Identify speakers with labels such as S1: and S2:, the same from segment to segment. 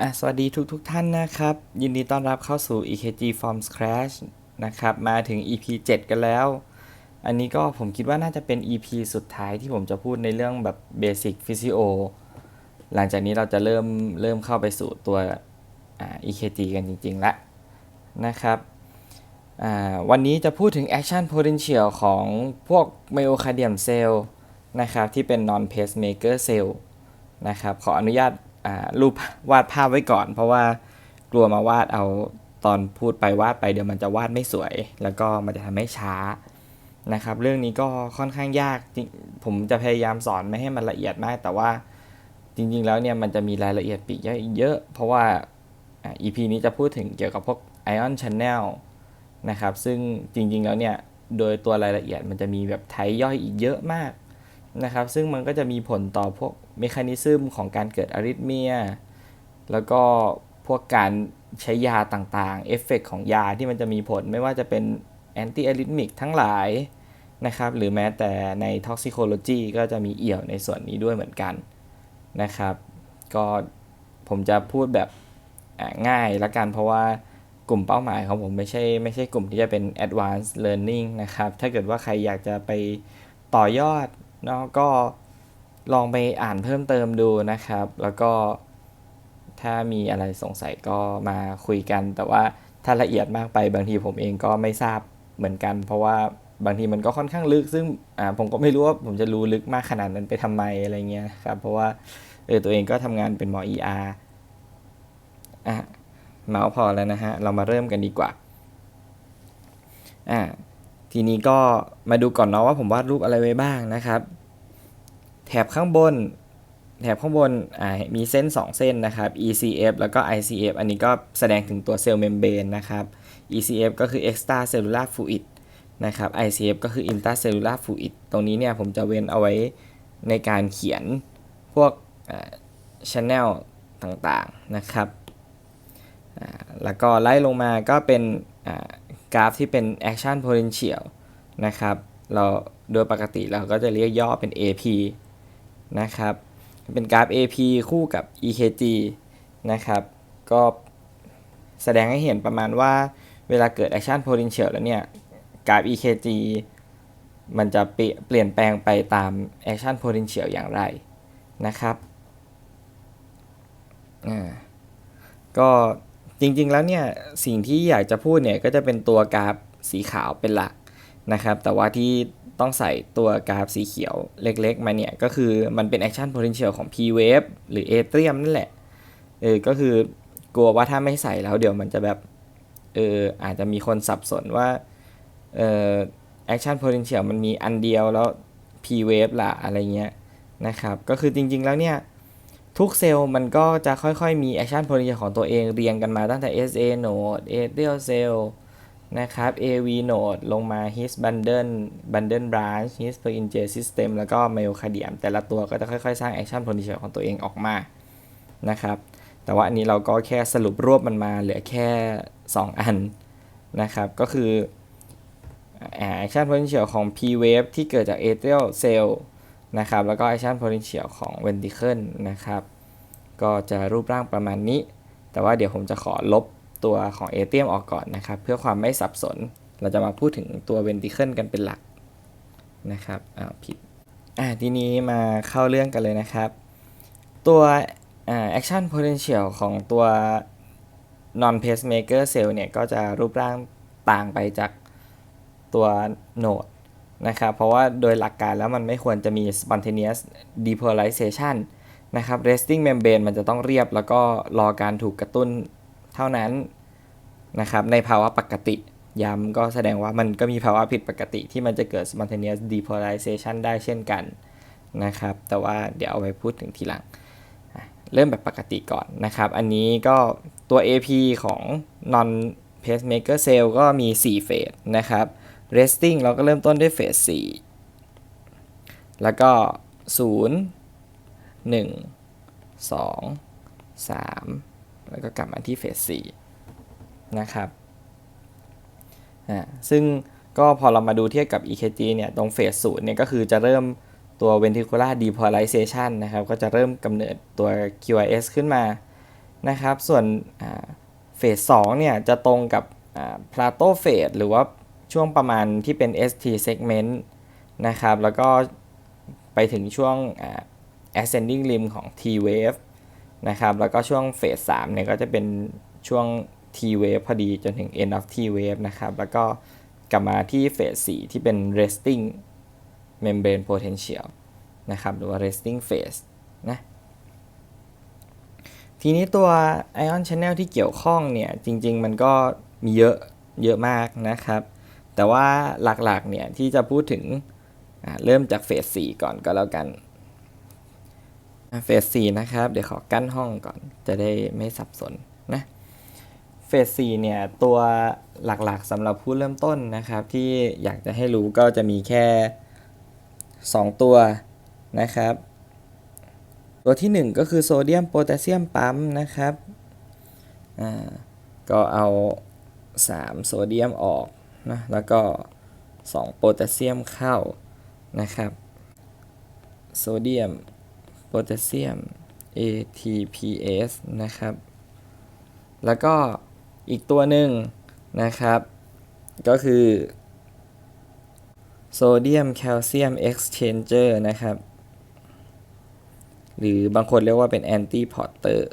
S1: อะสวัสดีทุกทุกท่านนะครับ ยินดีต้อนรับเข้าสู่ EKG from scratch นะครับ มาถึง EP 7 กันแล้ว อันนี้ก็ผมคิดว่าน่าจะเป็น EP สุดท้ายที่ผมจะพูดในเรื่องแบบ Basic Physio หลังจากนี้เราจะเริ่มเริ่มเข้าไปสู่ตัว EKG กันจริงๆละนะครับ วันนี้จะพูดถึง Action Potential ของพวก Myocardium Cell นะครับที่เป็น Non Pacemaker Cell นะครับขออนุญาตารูปวาดภาพไว้ก่อน เพราะว่ากลัวมาวาดเอาตอนพูดไปวาดไปเดี๋ยวมันจะวาดไม่สวย แล้วก็มันจะทำให้ช้านะครับเรื่องนี้ก็ค่อนข้างยากผมจะพยายามสอนไม่ให้มันละเอียดมาก แต่ว่าจริงๆแล้วเนี่ยมันจะมีรายละเอียดปีกย่อยเยอะ เพราะว่าอ่า EP นี้จะพูดถึงเกี่ยวกับพวก Ion Channel นะครับ ซึ่งจริงๆแล้วเนี่ยโดยตัวรายละเอียดมันจะมีแบบไทยย่อยอีกเยอะมากนะครับ ซึ่งมันก็จะมีผลต่อพวกเมคานิซึมของการเกิดอาริทเมีย แล้วก็พวกการใช้ยาต่างๆ เอฟเฟกของยาที่มันจะมีผลไม่ว่าจะเป็นแอนตี้อาริทมิกทั้งหลายนะครับ หรือแม้แต่ในท็อกซิโคโลจีก็จะมีเอี่ยวในส่วนนี้ด้วยเหมือนกันนะครับ ก็ผมจะพูดแบบง่ายละกันเพราะว่า กลุ่มเป้าหมายของผมไม่ใช่ไม่ใช่กลุ่มที่จะเป็น advanced learning นะครับ ถ้าเกิดว่าใครอยากจะไปต่อยอดเนาะก็ลองไปอ่านเพิ่มเติมดูนะครับ แล้วก็ถ้ามีอะไรสงสัยก็มาคุยกัน แต่ว่าถ้าละเอียดมากไปบางทีผมเองก็ไม่ทราบเหมือนกัน เพราะว่าบางทีมันก็ค่อนข้างลึก ซึ่งอ่าผมก็ไม่รู้ว่าผมจะรู้ลึกมากขนาดนั้นไปทำไมอะไรเงี้ยครับ เพราะว่าเออตัวเองก็ทำงานเป็นหมอ ER อะ เมาส์พอแล้วนะฮะ เรามาเริ่มกันดีกว่า อ่า ทีนี้ก็มาดูก่อนเนาะว่าผมวาดรูปอะไรไว้บ้างนะครับ แถบข้างบน แถบข้างบน อ่า มีเส้น 2 เส้นนะครับ ECF แล้วก็ ICF อันนี้ก็แสดงถึงตัวเซลล์เมมเบรนนะครับ ECF ก็คือ extracellular fluid นะครับ ICF ก็คือ intracellular fluid ตรงนี้เนี่ยผมจะเว้นเอาไว้ในการเขียนพวก channel ต่างๆนะครับ แล้วก็ไล่ลงมาก็เป็นกราฟที่เป็น action potential นะครับเราโดยปกติเราก็จะเรียกย่อเป็น AP นะครับ เป็นกราฟ AP คู่กับ EKG นะครับ ก็แสดงให้เห็นประมาณว่าเวลาเกิด action potential แล้วเนี่ย กราฟ EKG มันจะเปลี่ยเปลี่ยนแปลงไปตาม action potential อย่างไรนะครับ อ่า ก็ จริงๆแล้วเนี่ยสิ่งที่อยากจะพูดเนี่ยก็จะเป็นตัวกราฟสีขาวเป็นหลักนะครับ แต่ว่าที่ต้องใส่ตัวกราฟสีเขียวเล็กๆ มาเนี่ย ก็คือมันเป็น action potential ของ P wave หรือ atrium นั่นแหละเออก็คือกลัวว่าถ้าไม่ใส่แล้วเดี๋ยวมันจะแบบเอออาจจะมีคนสับสนว่าเออ action potential มันมีอันเดียวแล้ว P wave ล่ะอะไรเงี้ยนะครับ ก็คือจริงๆแล้วเนี่ย ทุกเซลล์มันก็จะค่อยๆ มี action potential ของตัวเองเรียงกันมาตั้งแต่ SA node atrial cell นะครับ AV node ลงมา his bundle bundle branch his Purkinje system แล้วก็ myocardium แต่ละตัวก็จะค่อยๆ สร้าง action potential ของตัวเองออกมานะครับ แต่ว่าอันนี้เราก็แค่สรุปรวบมันมาเหลือแค่ 2 อันนะครับ ก็คือ action potential ของ P wave ที่เกิดจาก atrial cell นะครับ แล้วก็ action potential ของ ventricle นะครับ ก็จะรูปร่างประมาณนี้ แต่ว่าเดี๋ยวผมจะขอลบตัวของ atrium ออกก่อนนะครับ เพื่อความไม่สับสน เราจะมาพูดถึงตัว ventricle กันเป็นหลักนะครับ อ้าวผิด อ่าทีนี้มาเข้าเรื่องกันเลยนะครับ ตัวอ่า action potential ของตัว non pacemaker cell เนี่ย ก็จะรูปร่างต่างไปจากตัวโนด นะครับเพราะว่าโดยหลักการแล้วมันไม่ควรจะมี spontaneous depolarization นะครับ resting membrane มันจะต้องเรียบแล้วก็รอการถูกกระตุ้นเท่านั้นนะครับในภาวะปกติย้ำก็แสดงว่ามันก็มีภาวะผิดปกติที่มันจะเกิด spontaneous depolarization ได้เช่นกันนะครับ แต่ว่าเดี๋ยวเอาไว้พูดถึงทีหลัง เริ่มแบบปกติก่อนนะครับ อันนี้ก็ตัว AP ของ non pacemaker cell ก็มี 4 เฟสนะครับ resting เราก็เริ่มต้นด้วยเฟส4แล้วก็ 0 1 2 3 แล้วก็กลับมาที่เฟส4นะครับอ่าซึ่งก็พอเรามาดูเทียบกับ EKG เนี่ย ตรงเฟสศูนย์เนี่ยก็คือจะเริ่มตัว ventricular depolarization นะครับ ก็จะเริ่มกำเนิดตัว QRS ขึ้นมานะครับ ส่วนเฟสสองเนี่ย จะตรงกับ plateau phase หรือว่า ช่วงประมาณที่เป็น ST segment นะครับ แล้วก็ไปถึงช่วง ascending limb ของ T wave นะครับ แล้วก็ช่วงเฟส3เนี่ยก็จะเป็นช่วง T wave พอดีจนถึง end of T wave นะครับ แล้วก็กลับมาที่เฟส4ที่เป็น resting membrane potential นะครับ หรือว่า resting phase นะ ทีนี้ตัว ion channel ที่เกี่ยวข้องเนี่ย จริง ๆ มันก็มีเยอะ เยอะมากนะครับ แต่ว่าหลักๆเนี่ยที่จะพูดถึงเริ่มจากเฟส4ก่อนก็แล้วกันเฟส4นะครับ เดี๋ยวขอกั้นห้องก่อนจะได้ไม่สับสนนะเฟส4เนี่ยตัวหลักๆสำหรับผู้เริ่มต้นนะครับ ที่อยากจะให้รู้ก็จะมีแค่ 2 ตัวนะครับ ตัวที่ 1 ก็คือโซเดียมโพแทสเซียมปั๊มนะครับก็เอา 3 โซเดียมออก นะแล้วก็ 2 โพแทสเซียมเข้านะครับ โซเดียม โพแทสเซียม ATPS นะครับ แล้วก็อีกตัวหนึ่งนะครับ ก็คือโซเดียมแคลเซียมเอ็กซ์เชนเจอร์นะครับ หรือบางคนเรียกว่าเป็นแอนตี้พอร์เตอร์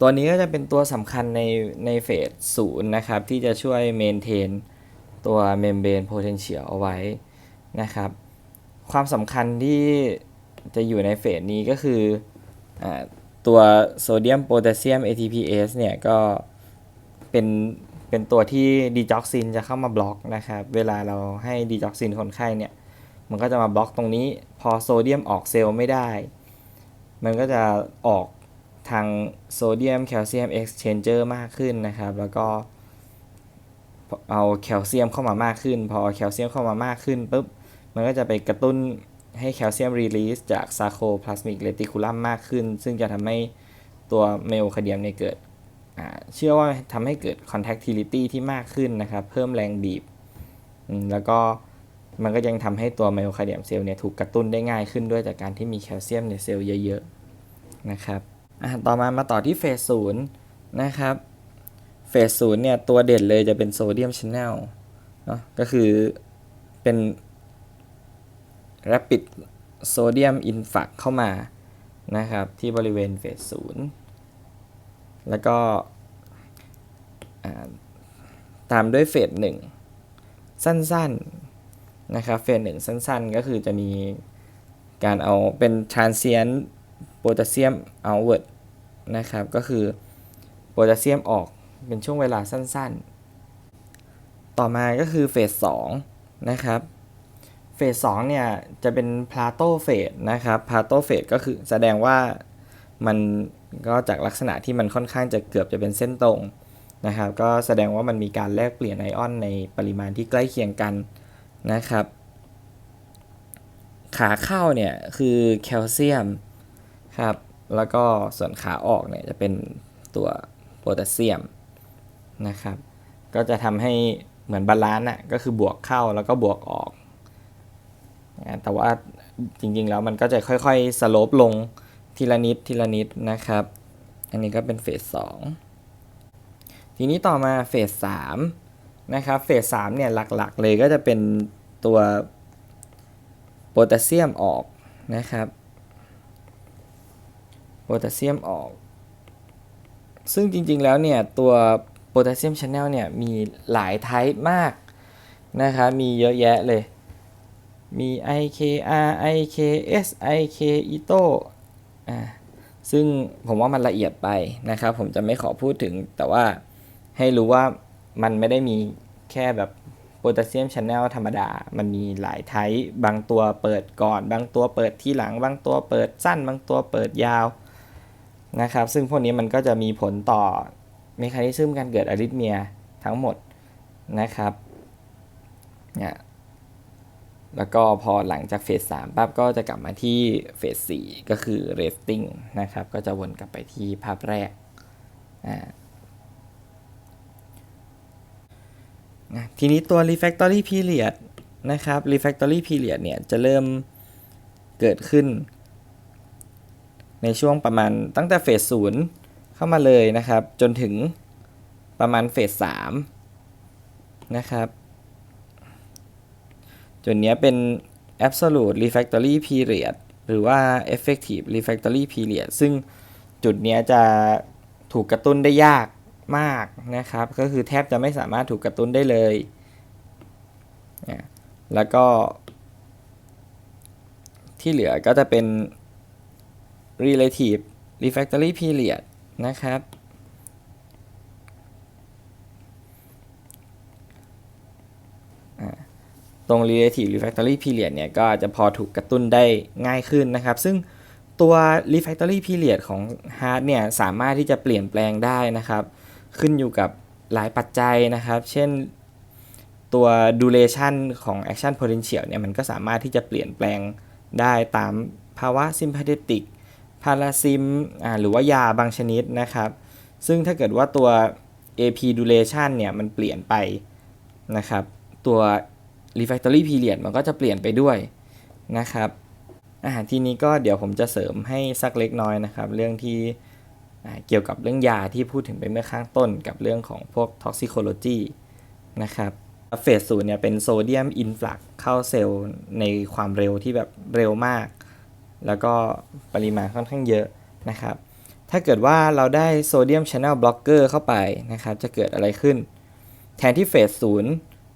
S1: ตัวนี้ก็จะเป็นตัวสำคัญในในเฟสศูนย์นะครับ ที่จะช่วยเมนเทนตัวเมมเบรนโพเทนเชียลเอาไว้นะครับ ความสำคัญที่จะอยู่ในเฟสนี้ก็คืออตัวโซเดียมโพแทสเซียม ATPase เนี่ยก็เป็นเป็นตัวที่ดีจ็อกซินจะเข้ามาบล็อกนะครับ เวลาเราให้ดีจ็อกซินคนไข้เนี่ย มันก็จะมาบล็อกตรงนี้ พอโซเดียมออกเซลล์ไม่ได้ มันก็จะออก ทางโซเดียมแคลเซียมเอ็กซ์เชนเจอร์มากขึ้นนะครับ แล้วก็เอาแคลเซียมเข้ามามากขึ้น พอแคลเซียมเข้ามามากขึ้นปุ๊บ มันก็จะไปกระตุ้นให้แคลเซียมรีลีสจากซาโคพลาสมิกเรติคูลัมมากขึ้น ซึ่งจะทำให้ตัวเมลคาเดียมเนี่ยเกิด เชื่อว่าทำให้เกิด contractility ที่มากขึ้นนะครับ เพิ่มแรงบีบ แล้วก็มันก็ยังทำให้ตัวไมโอคาเดียมเซลล์เนี่ยถูกกระตุ้นได้ง่ายขึ้นด้วยจากการที่มีแคลเซียมในเซลล์เยอะๆนะครับ ต่อมามาต่อที่เฟสศูนย์นะครับเฟสศูนย์เนี่ยตัวเด่นเลยจะเป็นโซเดียมช n นลเนาะก็คือเป็น rapid sodium influx เข้ามานะครับที่บริเวณเฟสศูนย์แล้วก็ตามด้วยเฟสหนึ่งสั้นๆนะครับเฟสหนึ่งสั้นๆ ก็คือจะมีการเอาเป็น transient potassium outward นะครับ ก็คือโพแทสเซียมออกเป็นช่วงเวลาสั้นๆ ต่อมาก็คือเฟส2นะครับ เฟส2เนี่ยจะเป็นพลาโตเฟสนะครับพลาโตเฟสก็คือแสดงว่ามันก็จากลักษณะที่มันค่อนข้างจะเกือบจะเป็นเส้นตรงนะครับ ก็แสดงว่ามันมีการแลกเปลี่ยนไอออนในปริมาณที่ใกล้เคียงกันนะครับ ขาเข้าเนี่ยคือแคลเซียม ครับ แล้วก็ส่วนขาออกเนี่ยจะเป็นตัวโพแทสเซียมนะครับ ก็จะทำให้เหมือนบาลานซ์อะก็คือบวกเข้าแล้วก็บวกออก แต่ว่าจริงๆแล้วมันก็จะค่อยๆสโลปลงทีละนิดทีละนิดนะครับ อันนี้ก็เป็นเฟสสองทีนี้ต่อมาเฟสสามนะครับเฟสสามเนี่ยหลักๆเลยก็จะเป็นตัวโพแทสเซียมออกนะครับ โพแทสเซียมออก ซึ่งจริงๆแล้วเนี่ยตัวโพแทสเซียมช n นลเนี่ยมีหลายไทป์มากนะครับมีเยอะแยะเลย มี IKR IKS IK ITO อ่าซึ่งผมว่ามันละเอียดไปนะครับ ผมจะไม่ขอพูดถึงแต่ว่าให้รู้ว่ามันไม่ได้มีแค่แบบโพแทสเซียมชันแนลธรรมดา มันมีหลายไทป์บางตัวเปิดก่อน บางตัวเปิดที่หลัง บางตัวเปิดสั้น บางตัวเปิดยาว นะครับ ซึ่งพวกนี้มันก็จะมีผลต่อเมคานิซึมการเกิดอะริทเมียทั้งหมดนะครับเนี่ยแล้วก็พอหลังจากเฟส3ปั๊บก็จะกลับมาที่เฟส4ก็คือ resting นะครับ ก็จะวนกลับไปที่ภาพแรกอ่าอะทีนี้ตัว refactory period นะครับ refactory period เนี่ยจะเริ่มเกิดขึ้น ในช่วงประมาณตั้งแต่เฟสศูนย์เข้ามาเลยนะครับ จนถึงประมาณเฟสสามนะครับจุดนี้เป็น absolute refactory period หรือว่า effective refactory period ซึ่งจุดนี้จะถูกกระตุ้นได้ยากมากนะครับ ก็คือแทบจะไม่สามารถถูกกระตุ้นได้เลย แล้วก็ที่เหลือก็จะเป็น relative refractory period นะครับ ตรง relative refractory period เนี่ย ก็จะพอถูกกระตุ้นได้ง่ายขึ้นนะครับ ซึ่งตัว refractory period ของ heart เนี่ย สามารถที่จะเปลี่ยนแปลงได้นะครับ ขึ้นอยู่กับหลายปัจจัยนะครับ เช่นตัว duration ของ action potential เนี่ย มันก็สามารถที่จะเปลี่ยนแปลงได้ตามภาวะ sympathetic พาราซิมหรือว่ายาบางชนิดนะครับ ซึ่งถ้าเกิดว่าตัว AP duration เนี่ยมันเปลี่ยนไปนะครับ ตัว refractory period มันก็จะเปลี่ยนไปด้วยนะครับอ่ารทีนี้ก็เดี๋ยวผมจะเสริมให้สักเล็กน้อยนะครับ เรื่องที่เกี่ยวกับเรื่องยาที่พูดถึงไปเมื่อข้างต้นกับเรื่องของพวก toxicology นะครับเฟสศูนย์เนี่ยเป็นโซเดียมอินฟลักเข้าเซลล์ในความเร็วที่แบบเร็วมาก แล้วก็ปริมาณค่อนข้างเยอะนะครับ ถ้าเกิดว่าเราได้โซเดียมช n น e l บล็อกเกอร์เข้าไปนะครับ จะเกิดอะไรขึ้น แทนที่เฟสศูนย์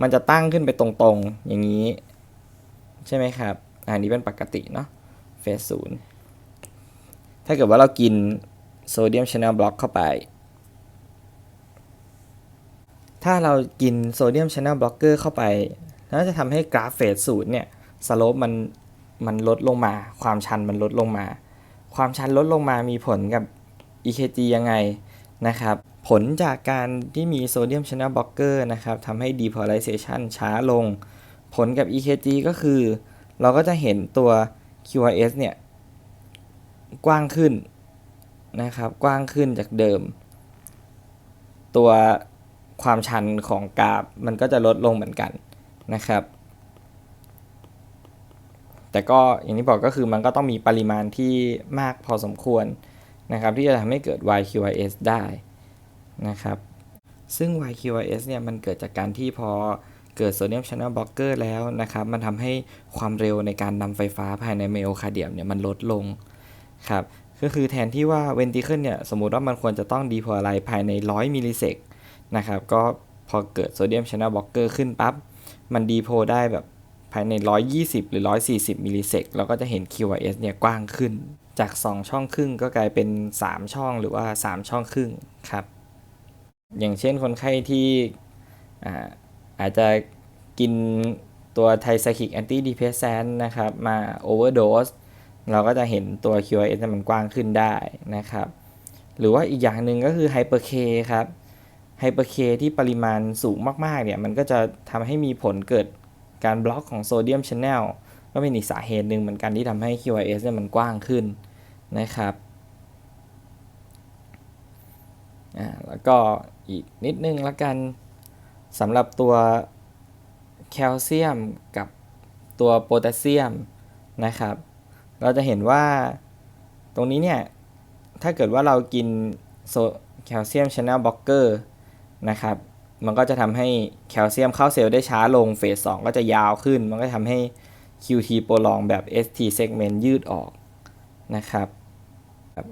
S1: มันจะตั้งขึ้นไปตรงๆ อย่างนี้ ใช่ไหมครับ อันนี้เป็นปกติเนาะเฟสศูนย์ถ้าเกิดว่าเรากินโซเดียมช n น e l บล็อกเข้าไป ถ้าเรากินโซเดียมช n น e l บล็อกเกอร์เข้าไปน่าจะทำให้กราฟเฟสศูนย์เนี่ยสโลปมัน มันลดลงมา ความชันมันลดลงมา ความชันลดลงมามีผลกับ EKG ยังไงนะครับ ผลจากการที่มีโซเดียมชน e l บล็อกเกอร์นะครับทำให้ depolarization ช้าลง ผลกับ EKG ก็คือ เราก็จะเห็นตัว QRS เนี่ยกว้างขึ้นนะครับ กว้างขึ้นจากเดิม ตัวความชันของกราฟมันก็จะลดลงเหมือนกันนะครับ แต่ก็อย่างที่บอกก็คือมันก็ต้องมีปริมาณที่มากพอสมควรนะครับที่จะทำให้เกิด YQRS ได้นะครับ ซึ่ง YQRS เนี่ยมันเกิดจากการที่พอเกิดโซเดียมช n น e l บล็อกเกอร์แล้วนะครับ มันทำให้ความเร็วในการนำไฟฟ้าภายในไมโอคาเดียมเนี่ยมันลดลงครับ ก็คือแทนที่ว่าเวนติเคิลเนี่ยสมมุติว่ามันควรจะต้องดีพอะไรภายใน 100มิลลิเซกนะครับ ก็พอเกิดโซเดียมช n น e l บล็อกเกอร์ขึ้นปั๊บ มันดีโพได้แบบ ภายใน 120 หรือ 140 มิลลิเซกเราก็จะเห็น QRS เนี่ยกว้างขึ้น จาก 2 ช่องครึ่งก็กลายเป็น 3 ช่องหรือว่า 3 ช่องครึ่งครับ อย่างเช่นคนไข้ที่อาอาจจะกินตัวไทไซคิกแอนตี้ดีเพสแซนนะครับ มาโอเวอร์โดสเราก็จะเห็นตัว QRS มันกว้างขึ้นได้นะครับ หรือว่าอีกอย่างหนึ่งก็คือไฮเปอร์เคครับไฮเปอร์เคที่ปริมาณสูงมาก ๆ เนี่ย มันก็จะทำให้มีผลเกิด การบล็อกของโซเดียมช n น e l ก็เป็นอีกสาเหตุหนึ่งเหมือนกันที่ทำให้ QRS เนี่ยมันกว้างขึ้นนะครับอ่าแล้วก็อีกนิดนึงละกันสำหรับตัวแคลเซียมกับตัวโพแทสเซียมนะครับ เราจะเห็นว่าตรงนี้เนี่ย ถ้าเกิดว่าเรากินโซแคลเซียมช n น e l บล็อกเกอร์นะครับ มันก็จะทำให้แคลเซียมเข้าเซลล์ได้ช้าลงเฟส2ก็จะยาวขึ้น มันก็ทำให้ QT โปรลองแบบ ST segment ยืดออกนะครับ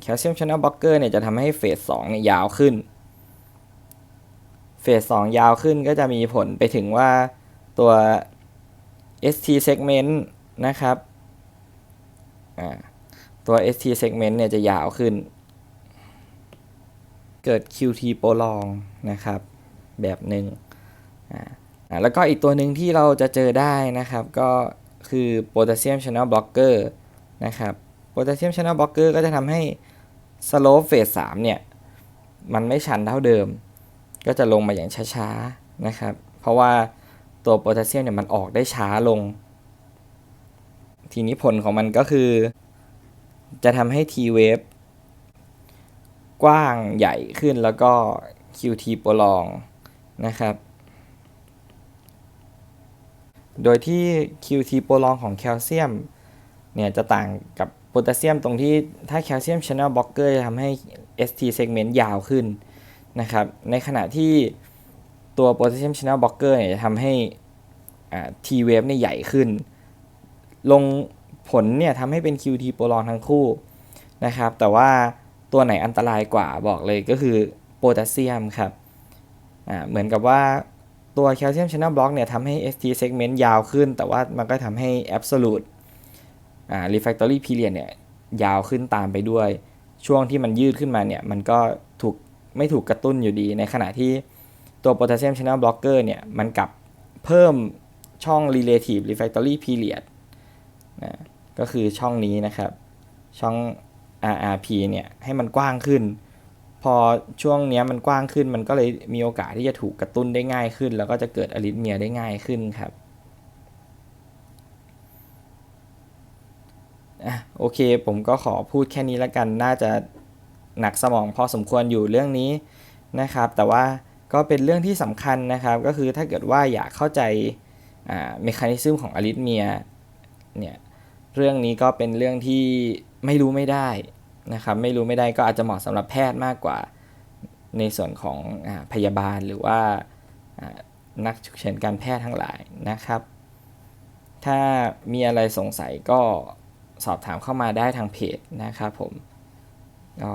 S1: แคลเซียมช n น e l บล็อกเกอร์เนี่ยจะทำให้เฟส2เนี่ยยาวขึ้น เฟส2ยาวขึ้นก็จะมีผลไปถึงว่าตัว ST segment นะครับตัว ST segment เนี่ยจะยาวขึ้น เกิด QT โปรลองนะครับ แบบหนึ่งแล้วก็อีกตัวหนึ่งที่เราจะเจอได้นะครับ ก็คือโพแทสเซียมช n น e l บล็อกเกอร์นะครับโพแทสเซียมช n น e l บล็อกเกอร์ก็จะทำให้สโลปเฟส3เนี่ย มันไม่ชันเท่าเดิม ก็จะลงมาอย่างช้าๆนะครับ เพราะว่าตัวโพแทสเซียมเนี่ยมันออกได้ช้าลง ทีนี้ผลของมันก็คือ จะทำให้ T wave กว้างใหญ่ขึ้นแล้วก็ QT โปรลอง นะครับ โดยที่ QT โปรลองของแคลเซียมเนี่ยจะต่างกับโพแทสเซียมตรงที่ถ้าแคลเซียม channel blocker จะทำให้ ST segment ยาวขึ้นนะครับ ในขณะที่ตัวโพแทสเซียม channel blocker เนี่ยจะทำให้ T wave เนี่ยใหญ่ขึ้น ลงผลเนี่ยทำให้เป็น QT โปรลองทั้งคู่นะครับ แต่ว่าตัวไหนอันตรายกว่าบอกเลยก็คือโพแทสเซียมครับ เหมือนกับว่าตัวแคลเซียม channel block เนี่ยทำให้ ST segment ยาวขึ้น แต่ว่ามันก็ทำให้ absolute อ่า refractory period เนี่ยยาวขึ้นตามไปด้วย ช่วงที่มันยืดขึ้นมาเนี่ยมันก็ถูกไม่ถูกกระตุ้นอยู่ดี ในขณะที่ตัว potassium channel blocker เนี่ยมันกลับเพิ่มช่อง relative refractory period นะก็คือช่องนี้นะครับ ช่อง RRP เนี่ยให้มันกว้างขึ้น พอช่วงเนี้ยมันกว้างขึ้นมันก็เลยมีโอกาสที่จะถูกกระตุ้นได้ง่ายขึ้น แล้วก็จะเกิดอริทเมียได้ง่ายขึ้นครับอะโอเคผมก็ขอพูดแค่นี้แล้วกันน่าจะหนักสมองพอสมควรอยู่เรื่องนี้นะครับ แต่ว่าก็เป็นเรื่องที่สำคัญนะครับ ก็คือถ้าเกิดว่าอยากเข้าใจอ่าเมคานิซึมของอริทเมียเนี่ยเรื่องนี้ก็เป็นเรื่องที่ไม่รู้ไม่ได้ นะครับไม่รู้ไม่ได้ก็อาจจะเหมาะสำหรับแพทย์มากกว่าในส่วนของอพยาบาลหรือว่านักฉุกเฉินการแพทย์ทั้งหลายนะครับ ถ้ามีอะไรสงสัยก็สอบถามเข้ามาได้ทางเพจนะครับผม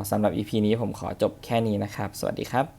S1: สำหรับ EP นี้ผมขอจบแค่นี้นะครับ สวัสดีครับ